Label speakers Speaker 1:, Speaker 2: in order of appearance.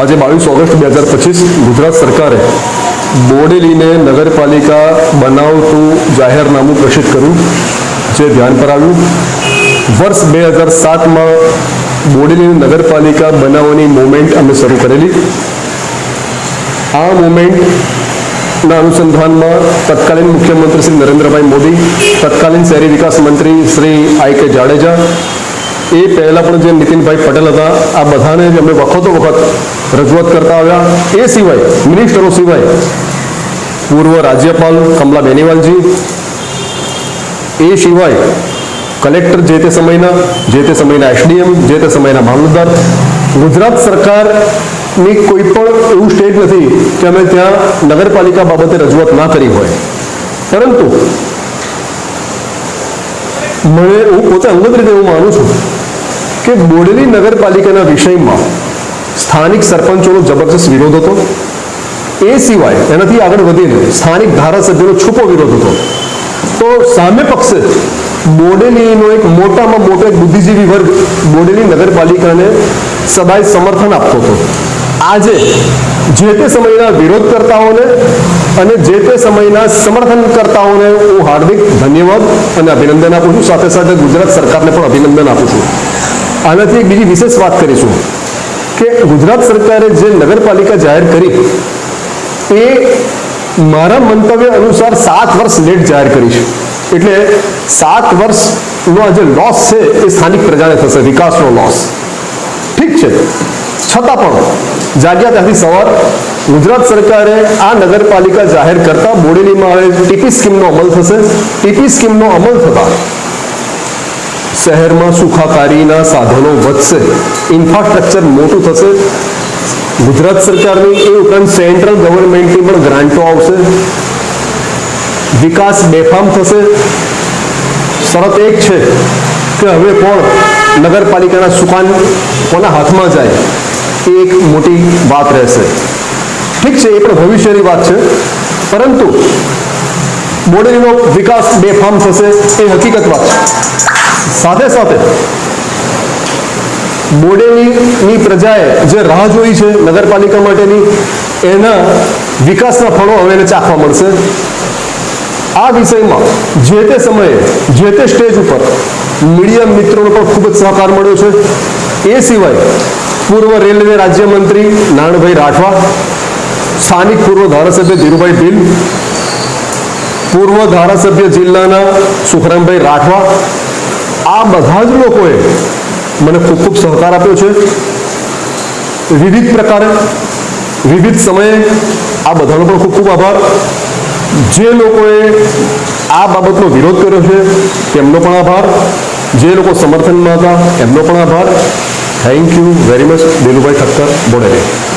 Speaker 1: આજે બાવીસ ઓગસ્ટ બે હજાર પચીસ ગુજરાત સરકારે બોડેલીને નગરપાલિકા બનાવતું જાહેરનામું પ્રસિદ્ધ કર્યું, જે ધ્યાન પર આવ્યું. વર્ષ બે હજાર સાતમાં બોડેલીને નગરપાલિકા બનાવવાની મુવમેન્ટ અમે શરૂ કરેલી. આ મુવમેન્ટના અનુસંધાનમાં તત્કાલીન મુખ્યમંત્રી શ્રી નરેન્દ્રભાઈ મોદી, તત્કાલીન શહેરી વિકાસ મંત્રી શ્રી આઈ કે જાડેજા એ પહેલાં પણ જે નીતિનભાઈ પટેલ હતા, આ બધાને જ અમે વખતો વખત રજૂઆત કરતા આવ્યા. એ સિવાય મિનિસ્ટરો સિવાય, પૂર્વ રાજ્યપાલ કમલા બેનીવાલજી, એ સિવાય કલેક્ટર જે તે સમયના, જે તે સમયના એસડીએમ જે તે સમયના મામલતદાર, ગુજરાત સરકારની કોઈ પણ એવું સ્ટેટ નથી કે અમે ત્યાં નગરપાલિકા બાબતે રજૂઆત ના કરી હોય. પરંતુ, મને હું પોતે અંગત રીતે એવું માનું છું કે બોડેલી નગરપાલિકાના વિષયમાં સ્થાનિક સરપંચોનો જબરજસ્ત વિરોધ હતો? એ સિવાય એનાથી આગળ વધીને સ્થાનિક ધારાસભ્યોનો છૂપો વિરોધ હતો. તો સામે પક્ષે બોડેલીનો એક મોટામાં મોટો એક બુદ્ધિજીવી વર્ગ બોડેલી નગરપાલિકાને સદાય સમર્થન આપતો હતો. આજે જે તે સમયના વિરોધકર્તાઓને અને જે તે સમયના સમર્થનકર્તાઓને હું હાર્દિક ધન્યવાદ અને અભિનંદન આપું છું. સાથે સાથે ગુજરાત સરકારને પણ અભિનંદન આપું છું. આનાથી એક બીજી વિશેષ વાત કરીશું કે ગુજરાત સરકારે જે નગરપાલિકા જાહેર કરી, એ મારા મંતવ્ય અનુસાર સાત વર્ષ લેટ જાહેર કરી છે. એટલે સાત વર્ષનો જે લોસ છે, એ સ્થાનિક પ્રજાને થશે, વિકાસનો લોસ ઠીક છે. છતાં પણ જાગ્યા ત્યાંથી સવાર ગુજરાત સરકારે આ નગરપાલિકા જાહેર કરતા બોડેલીમાં હવે ટીપી સ્કીમનો અમલ થશે? ટીપી સ્કીમનો અમલ થતા શહેરમાં સુખાકારીના સાધનો વધશે. ઇન્ફ્રાસ્ટ્રક્ચર મોટું થશે. ગુજરાત સરકારની એ ઉપરાંત સેન્ટ્રલ ગવર્મેન્ટની પણ ગ્રાન્ટો આવશે. વિકાસ બેફામ થશે. શરત એક છે કે હવે કોણ નગરપાલિકાના સુકાન કોના હાથમાં જાય એ એક મોટી વાત રહેશે. ઠીક છે, એ પણ ભવિષ્યની વાત છે. પરંતુ બોડેલીનો વિકાસ બેફામ થશે એ હકીકત વાત છે. સાથે સાથે બોડેલીની પ્રજાએ જે રાહ જોઈ છે નગરપાલિકા માટેની, એના વિકાસના ફળો હવે એને ચાખવા મળશે. આ વિષયમાં જે તે સમયે, જે તે સ્ટેજ ઉપર મીડિયા મિત્રોનો પણ ખૂબ જ સહકાર મળ્યો છે. એ સિવાય પૂર્વ રેલવે રાજ્યમંત્રી નાણભાઈ રાઠવા, સ્થાનિક પૂર્વ ધારાસભ્ય ધીરુભાઈ ભીલ, પૂર્વ ધારાસભ્ય જિલ્લાના સુખરામભાઈ રાઠવા આ બધા જ લોકોએ મને ખૂબ ખૂબ સહકાર આપ્યો છે. વિવિધ પ્રકારે, વિવિધ સમયે આ બધાનો પણ ખૂબ ખૂબ આભાર. જે લોકોએ આ બાબતનો વિરોધ કર્યો છે, તેમનો પણ આભાર. જે લોકો સમર્થનમાં હતા એમનો પણ આભાર. Thank you very much Dilubhai Thakkar Bodeli.